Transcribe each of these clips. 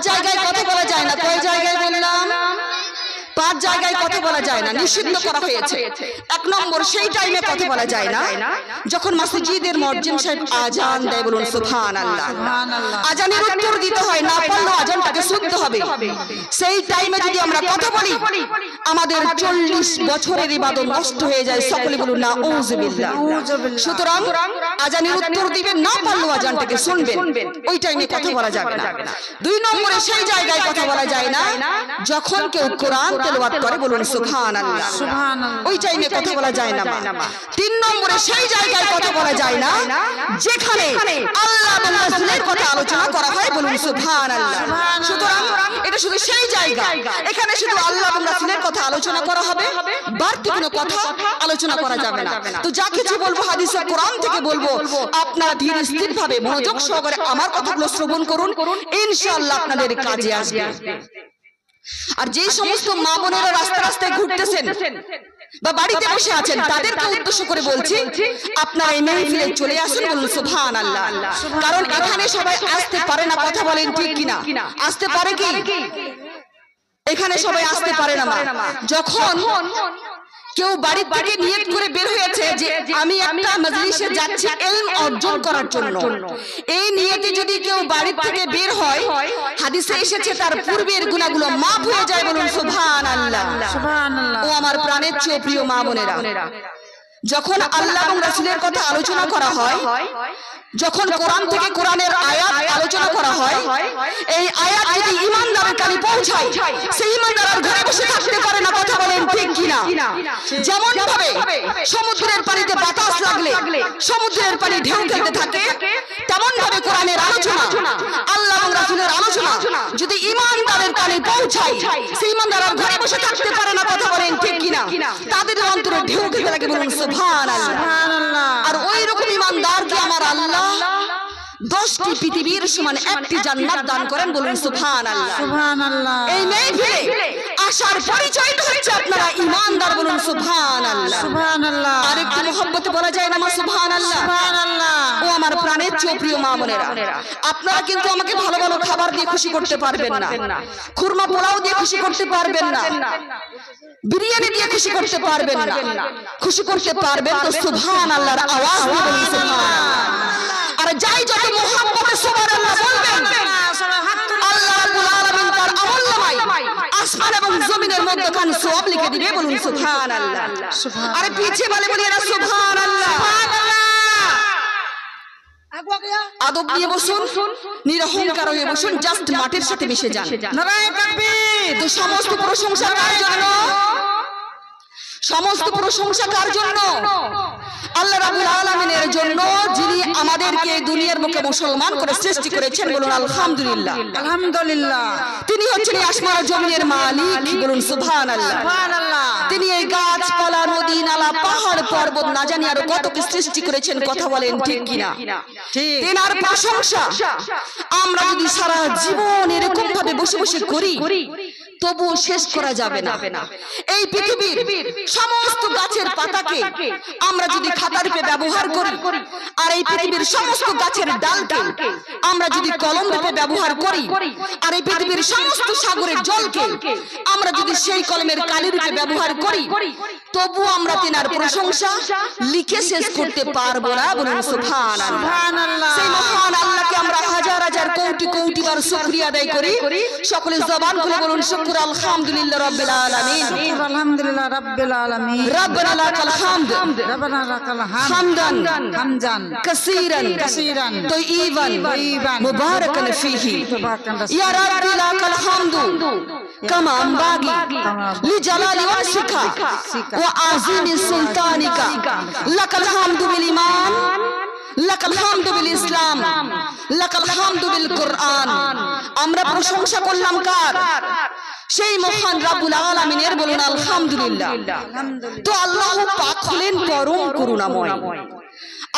জায়গায় কথা বলা যায় না কয় পাঁচ জায়গায় কথা বলা যায় না নিষিদ্ধ করা হয়েছে। এক নম্বর সেই টাইমে কথা বলা যায় না। যখন মসজিদের মসজিদ সাহেব আজান দেয় বলুন সুবহান আল্লাহ আজানের উত্তর দিতে হয় না পারলে আজানটাকে শুনতে হবে। সেই টাইমে যদি আমরা কথা বলি আমাদের চল্লিশ বছরের ইবাদত নষ্ট হয়ে যায় সকলে বলুন না ওজবিল্লাহ সুতরাং আজানের উত্তর দিবেন না পারলেও আজানটাকে শুনবেন। ওই টাইমে কথা বলা যাবে না। দুই নম্বরে সেই জায়গায় কথা বলা যায় না যখন কেউ কোরআন তেলাওয়াত করে বলুন সুবহানাল্লাহ। ওই টাইমে কথা বলা যায় না তিন নম্বরে সেই জায়গায় কথা বলা যায় না যেখানে আল্লাহ এবং রাসূলের কথা আলোচনা করা হয় বলুন সুবহানাল্লাহ। সুতরাং এটা শুধু সেই জায়গা। এখানে শুধু আল্লাহ এবং রাসূলের কথা আলোচনা করা হবে বাড়তি কোনো কথা আলোচনা করা যাবে না। তো যা কিছু বলব হাদিস ও কোরআন থেকে বলব আপনারা ধীরে স্থির ভাবে মনোযোগ সহকারে আমার কথাগুলো শ্রবণ করুন ইনশাআল্লাহ আপনাদের কাজে আসবে। আর যে সমস্ত মা বোনেরা রাস্তা রাস্তায় ঘুরতেছেন বা বাড়িতে বসে আছেন তাদেরকে উদ্দেশ্য করে বলছি আপনারা এই মেহফিলে চলে আসুন বলুন সুবহান আল্লাহ কারণ এখানে সবাই আসতে পারে না কথা বলেন ঠিক কিনা? আসতে পারে কি? এখানে সবাই আসতে পারে না যখন কেউ বাড়ি থেকে নিয়ত করে বের হয়েছে যে আমি একটা মজলিসে যাচ্ছি ইলম অর্জন করার জন্য। এই নিয়তে যদি কেউ বাড়ি থেকে বের হয় হাদিসে এসেছে তার পূর্বের গুনাহগুলো মাফ হয়ে যায় বলুন সুবহানাল্লাহ। ও আমার প্রাণের চেয়ে প্রিয় মা বোনেরা। যখন আল্লাহ এবং রাসূলের কথা আলোচনা করা হয় যখন কোরআন থেকে কোরআনের আয়াত আলোচনা করা হয় এই আয়াত যদি ইমানদারের কানে পৌঁছায় সেই ইমানদার আর ঘরে বসে থাকতে পারে না কথা বলেন ঠিক কিনা। যেমন ভাবে সমুদ্রের পানিতে বাতাস লাগলে সমুদ্রের পানি ঢেউ খেলতে থাকে তেমন ভাবে কোরআনের আলোচনা আল্লাহ এবং রাসূলের আলোচনা যদি ইমানদারের কানে পৌঁছায় সেই ইমানদার ঘরে বসে থাকতে পারে না কথা বলেন ঠিক কিনা? তাদের অন্তরে ঢেউ দিতে লাগে বলুন সুবহানাল্লাহ। আর ওই রকম ইমানদারকে আমার আল্লাহ? দশটি পৃথিবীর সমান একটি জান্নাত দান করেন বলুন সুবহানাল্লাহ। এই মেহফিলে আসার পরিচয়টা হচ্ছে আপনারা ইমানদার বলুন সুবহানাল্লাহ। আর একটু মহব্বতে বলা যায় না মা সুবহানাল্লাহ। ও আমার প্রাণের চেয়ে প্রিয় মা বোনেরা আপনারা কিন্তু আমাকে ভালো ভালো খাবার দিয়ে খুশি করতে পারবেন না। খুরমা পোলাও দিয়ে খুশি করতে পারবেন না। বিরিয়ানি দিয়ে খুশি করতে পারবেন না। খুশি করতে পারবেন তো আল্লাহর আওয়াজ সুবহানাল্লাহ। আর যাই যত মোহাম্মতে সুবহানাল্লাহ বলবেন আল্লাহ রাব্বুল আলামিন তার আমলনামায় আসমান এবং জমিনের মধ্যখান সওয়াব লিখে দিবে বলুন সুবহানাল্লাহ। আরে পিছে বলে বলি এরা সুবহানাল্লাহ। আদব নিয়ে বসুন নিরহংকার হয়ে বসুন জাস্ট মাটির সাথে মিশে যান। তো সমস্ত প্রশংসা কার জন্য? সমস্ত প্রশংসা কার জন্য? আল্লাহ রাব্বুল আলামিনের জন্য যিনি আমাদেরকে দুনিয়ার মুখে মুসলমান করে সৃষ্টি করেছেন বলুন আলহামদুলিল্লাহ। আলহামদুলিল্লাহ। তিনি হচ্ছেন ও জমিনের মালিক বলুন সুবহানাল্লাহ। সুবহানাল্লাহ। তিনি এই গাছপালা নদী নালা পাহাড় পর্বত না জানি আরও কত কি সৃষ্টি করেছেন কথা বলেন ঠিক কিনা? তেনার প্রশংসা। আমরা যদি সারা জীবন এরকম ভাবে বসে বসে করি তবু শেষ করা যাবে না। এই পৃথিবীর সমস্ত গাছের পাতাকে আমরা যদি খাতা রূপে ব্যবহার করি আর এই পৃথিবীর সমস্ত গাছের ডালকে আমরা যদি কলম রূপে ব্যবহার করি আর এই পৃথিবীর সমস্ত সাগরের জলকে আমরা যদি সেই কলমের কালি রূপে ব্যবহার করি তবু আমরা তেনার প্রশংসা লিখে শেষ করতে পারব না বলুন সুবহানাল্লাহ। সেই মহান আল্লাহকে আমরা হাজার হাজার কোটি কোটি বার শুকরিয়া আদায় করি। সকলে জবান খুলে বলুন শুকর شكر الحمد لله رب العالمين. شكر الحمد لله رب العالمين. ربنا لك الحمد. ربنا لك الحمد. حمدا. حمدا. كثيرا. كثيرا. طيبا. طيبا. مباركا فيه. يا رب لك الحمد. كما انبغي لجلال وجهك. وعظيم سلطانك. لك الحمد بالإيمان. লাকাল ইসলাম। লাকাল হামদু বিল আমরা প্রশংসা করলাম কার? সেই মহান রাব্বুল আলামিনের বলুন, আলহামদুলিল্লাহ। তো আল্লাহ পাক হলেন পরম করুণাময়।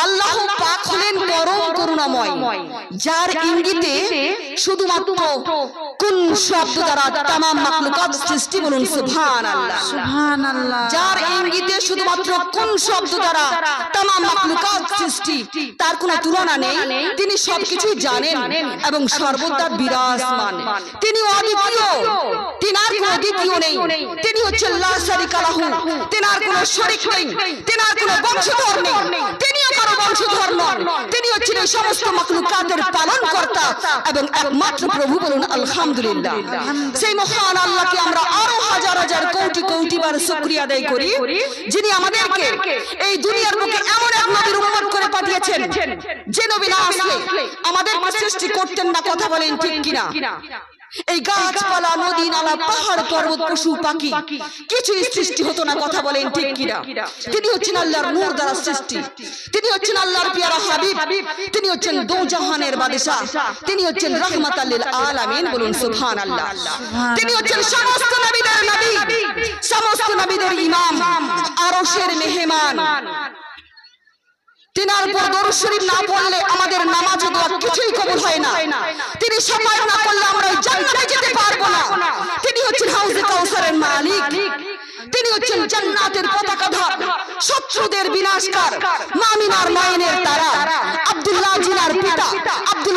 আল্লাহ পাক হলেন পরম করুণাময় যার ইঙ্গিতে শুধুমাত্র কোন শব্দ দ্বারা তামাম মাখলুকাত সৃষ্টি বলুন সুবহানাল্লাহ। সুবহান যার ইঙ্গিতে শুধুমাত্র কোন শব্দ দ্বারা তামাম মাখলুকাত সৃষ্টি তার কোনো তুলনা নেই। তিনি সবকিছু জানেন এবং সর্বদা বিরাজমান। তিনি অদ্বিতীয়। তিনার কোনো দ্বিতীয় নেই। তিনি হচ্ছেন লা শারিকা লাহু তিনার কোনো শরীক নেই। তিনার কোনো বংশধর নেই। কারও বংশধর নন। তিনি হচ্ছেন এই সমস্ত পালন কর্তা এবং একমাত্র প্রভু বলুন আলহামদুলিল্লাহ। সেই মহান আল্লাহকে আমরা আরও হাজার হাজার কোটি কোটি বার করি, যিনি আমাদেরকে এই দুনিয়ার বুকে এমন এক নবীর করে পাঠিয়েছেন, যে নবী আসলে আমাদের সৃষ্টি করতেন না কথা বলেন ঠিক কিনা। এই গাছপালা নদী নালা পাহাড় পর্বত পশু পাখি কিছুই সৃষ্টি হতো না কথা বলেন ঠিক কিনা তিনি হচ্ছেন আল্লাহর নূর দ্বারা সৃষ্টি তিনি হচ্ছেন আল্লাহর পিয়ারা হাবিব তিনি হচ্ছেন দোজাহানের বাদশা তিনি হচ্ছেন রহমাত আল্লিল আলামিন বলুন সুবহান আল্লাহ তিনি হচ্ছেন সমস্ত নবীদের নবী সমস্ত নবীদের ইমাম আরশের মেহমান তিনার পর দরুদ শরীফ না পড়লে আমাদের নামাজ দোয়া কিছুই কবুল হয় না। তিনি সময় না করলে আমরা জান্নাতে যেতে পারব না। তিনি হচ্ছেন হাউজে কাউসারের মালিক। তিনি হচ্ছেন জান্নাতের পতাকাধর শত্রুদের বিনাশকার। মামিনার মাইনের তারা। আব্দুল্লাহ জিনার পিতা। আব্দুল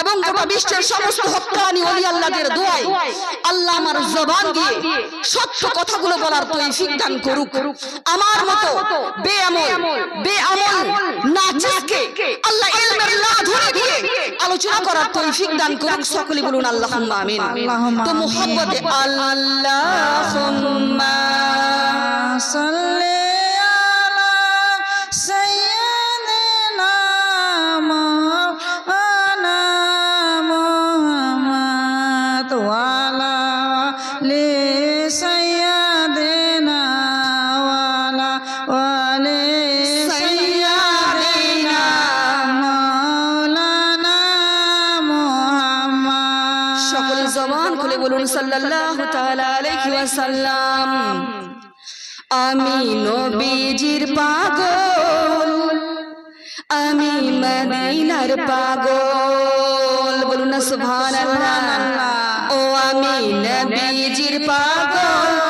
এবং গোটা বিশ্বের সমস্ত হক্কানি ওলি আল্লাহদের দোয়াই আল্লাহ আমার জবান দিয়ে সত্য কথাগুলো বলার তৌফিক দান করুক। আমার মতো বেআমল বেআমল নাচিসকে আল্লাহ ইলমের লাধুরি দিয়ে আলোচনা করার তৌফিক দান করুক সকলে বলুন আল্লাহুম্মা আমিন। তো মুহাব্বতে আল্লাহুম্মা সাল্লি সাল্লাল্লাহু তাআলা আলাইহি ওয়াসাল্লাম। আমি নবীজির পাগল। আমি মদিনার পাগল। বলুন না সুবহানাল্লাহ। ও আমি নবীজির পাগল।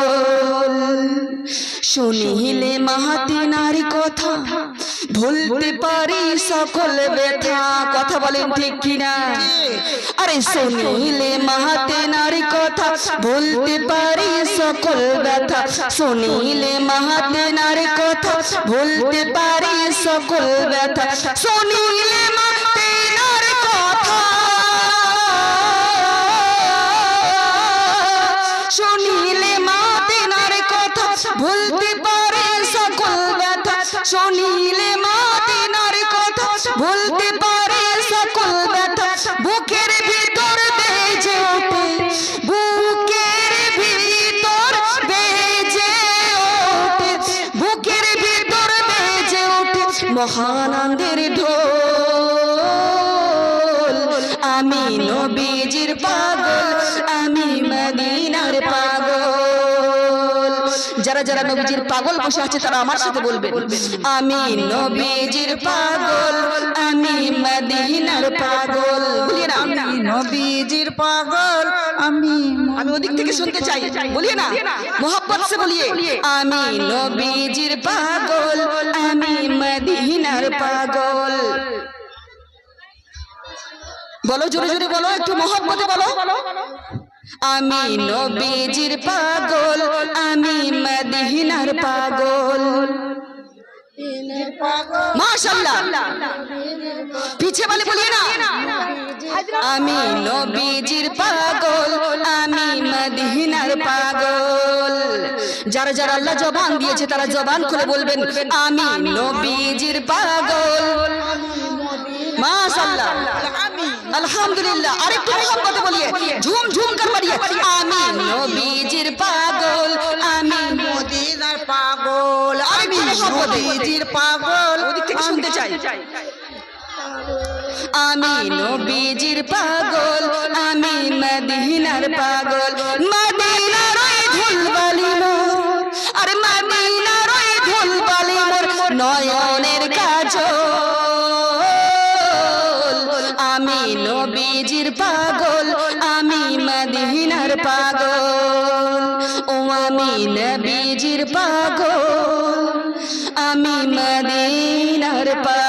শুনিলে মাহাতিনার কথা ভুলতে পারি সকল ব্যথা। কথা বলেন ঠিক কিনা? আরে শুনিলে মাহাতিনা ভুলতে পারি সকল ব্যথা। শুনিলে মাহাতেনার কথা ভুলতে পারি সকল ব্যথা। শুনিলে শুনিলে মাতেনার কথা। ভুলতে পারে সকল ব্যথা শুনিলে মাতেনার কথা ভুলতে পারে সকল ব্যথা। বুকের ভিতর বেজে ওঠে, বুকের ভিতর বেজে ওঠে, বুকের ভিতর বেজে ওঠে মহানন্দের ঢোল। আমি নবীজির পাগল যারা যারা নবীজির পাগল বসে আছে তারা আমার সাথে বলবেন আমি নবীজির পাগল আমি মদিনার পাগল। বলিয়ে না আমি নবীজির পাগল আমি আমি ওদিক থেকে শুনতে চাই। বলিয়ে না মোহাম্মত সে বলিয়ে আমি নবীজির পাগল আমি মদিনার পাগল। বলো জোরে জোরে বলো একটু মোহাম্মতে বলো। আমি নবীজির পাগল আমি মদিনার পাগল। পিছে বলিয়ে না। আমি নবীজির পাগল আমি মদিনার পাগল। যারা যারা আল্লাহ জবান দিয়েছে তারা জবান খুলে বলবেন আমি নবীজির পাগল। মাশাআল্লাহ। আলহামদুলিল্লাহ আরেকটু মোহাম্মতে বলিয়ে ঝুম ঝুম কর পড়িয়ে আমি নবীজির পাগল আমি মদিনার পাগল আমি। নবীজির পাগল ওদিক থেকে শুনতে চাই আমি নবীজির পাগল আমি মদিনার পাগল আমি নবীজির পাগল আমি মদিনার পাগল। ও আমি নবীজির পাগল আমি মদিনার পাগল